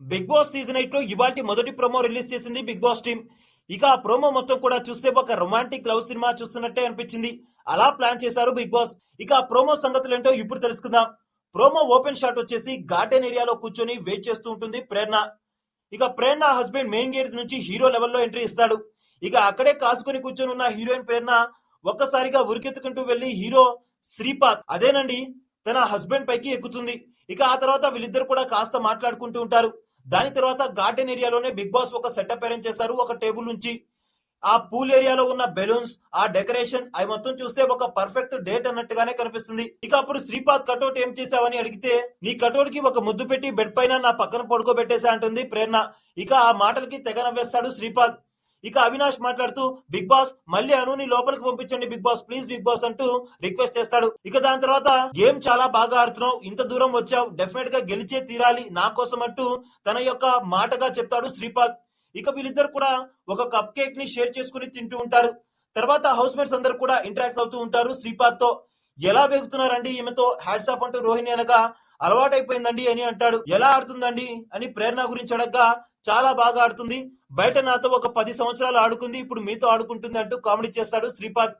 Big boss season ఎయిట్లో ఇవాళ మొదటి ప్రోమో రిలీజ్ చేసింది బిగ్ బాస్ టీం. ఇక ఆ ప్రోమో మొత్తం కూడా చూస్తే ఒక రొమాంటిక్ లవ్ సినిమా చూస్తున్నట్టే అనిపించింది. అలా ప్లాన్ చేశారు బిగ్ బాస్. ఇక ఆ ప్రోమో సంగతులు ఏంటో ఇప్పుడు తెలుసుకుందాం. ప్రోమో ఓపెన్ షాట్ వచ్చేసి గార్డెన్ ఏరియాలో కూర్చొని వెయిట్ చేస్తూ ఉంటుంది ప్రేరణ. ఇక ప్రేరణ హస్బెండ్ మెయిన్ గేట్ నుంచి హీరో లెవెల్లో ఎంట్రీ ఇస్తాడు. ఇక అక్కడే కాసుకొని కూర్చొని ఉన్న హీరోయిన్ ప్రేరణ ఒక్కసారిగా ఉరికెత్తుకుంటూ వెళ్ళి హీరో శ్రీపాద్ అదేనండి తన హస్బెండ్ పైకి ఎక్కుతుంది. ఇక ఆ తర్వాత వీళ్ళిద్దరు కూడా కాస్త మాట్లాడుకుంటూ ఉంటారు. దాని తర్వాత గార్డెన్ ఏరియాలోనే బిగ్ బాస్ ఒక సెటప్ అరేంజ్ చేశారు. ఒక టేబుల్ నుంచి ఆ పూల్ ఏరియాలో ఉన్న బెలూన్స్ ఆ డెకరేషన్ అవి మొత్తం చూస్తే ఒక పర్ఫెక్ట్ డేట్ అన్నట్టుగానే కనిపిస్తుంది. ఇక అప్పుడు శ్రీపాద్ కటౌట్ ఏం చేసావని అడిగితే నీ కటౌట్కి ఒక ముద్దు పెట్టి బెడ్ పైన నా పక్కన పడుకోబెట్టేసా అంటుంది ప్రేరణ. ఇక ఆ మాటలకి తెగ నవ్వేస్తాడు శ్రీపాద్. ఇక అవినాష్ మాట్లాడుతూ బిగ్ బాస్ మళ్ళీ అనుని లోపలికి పంపించండి Bigg Boss please Bigg Boss అంటూ రిక్వెస్ట్ చేస్తాడు. ఇక దాని తర్వాత గేమ్ చాలా బాగా ఆడుతున్నావు ఇంత దూరం వచ్చావు డెఫినెట్గా గెలిచే తీరాలి నా కోసం అంటూ తన యొక్క మాటగా చెప్తాడు శ్రీపాద్. ఇక వీళ్ళిద్దరు కూడా ఒక కప్ కేక్ని షేర్ చేసుకుని తింటూ ఉంటారు. తర్వాత హౌస్ మేట్స్ అందరు కూడా ఇంటరాక్ట్ అవుతూ ఉంటారు శ్రీపాద్తో ఎలా బెగుతున్నారండి? ఈమెతో హ్యాట్స్ ఆఫ్ అంటూ రోహిణి అనగా అలవాటైపోయిందండి అని అంటాడు. ఎలా ఆడుతుందండి? అని ప్రేరణ గురించి అడగ్గా చాలా బాగా ఆడుతుంది. బయట నాతో ఒక పది సంవత్సరాలు ఆడుకుంది ఇప్పుడు మీతో ఆడుకుంటుంది అంటూ కామెడీ చేస్తాడు శ్రీపాద్.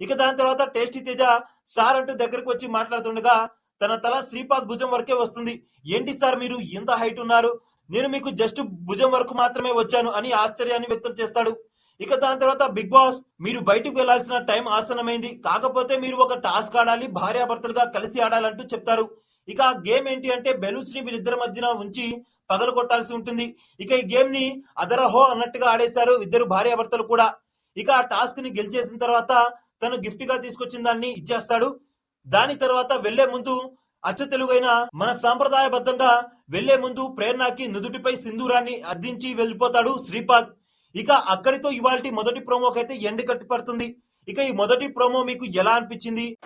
ఇక దాని తర్వాత టేస్టీ తేజ సార్ అంటూ దగ్గరకు వచ్చి మాట్లాడుతుండగా తన తల శ్రీపాద్ భుజం వరకే వస్తుంది. ఏంటి సార్ మీరు ఇంత హైట్ ఉన్నారు? నేను మీకు జస్ట్ భుజం వరకు మాత్రమే వచ్చాను అని ఆశ్చర్యాన్ని వ్యక్తం చేస్తాడు. ఇక దాని తర్వాత బిగ్ బాస్ మీరు బయటకు వెళ్ళాల్సిన టైం ఆసనమైంది కాకపోతే మీరు ఒక టాస్క్ ఆడాలి భార్యాభర్తలుగా కలిసి ఆడాలంటూ చెప్తారు. ఇక ఆ గేమ్ ఏంటి అంటే బెలూన్స్ని వీళ్ళిద్దరి మధ్యన ఉంచి పగలు కొట్టాల్సి ఉంటుంది. ఇక ఈ గేమ్ని అదరహో అన్నట్టుగా ఆడేశారు ఇద్దరు భార్యాభర్తలు కూడా. ఇక ఆ టాస్క్ని గెలిచేసిన తర్వాత తను గిఫ్ట్గా తీసుకొచ్చిన దాన్ని ఇచ్చేస్తాడు. దాని తర్వాత వెళ్ళే ముందు అచ్చ తెలుగైన మన సాంప్రదాయబద్ధంగా వెళ్ళే ముందు ప్రేరణకి నుదుటిపై సింధూరాన్ని అద్దించి వెళ్ళిపోతాడు శ్రీపాద్. ఇక అక్కడితో ఇవాళ మొదటి ప్రోమోకి అయితే ఎండ్ కట్టి పడుతుంది. ఇక ఈ మొదటి ప్రోమో మీకు ఎలా అనిపించింది?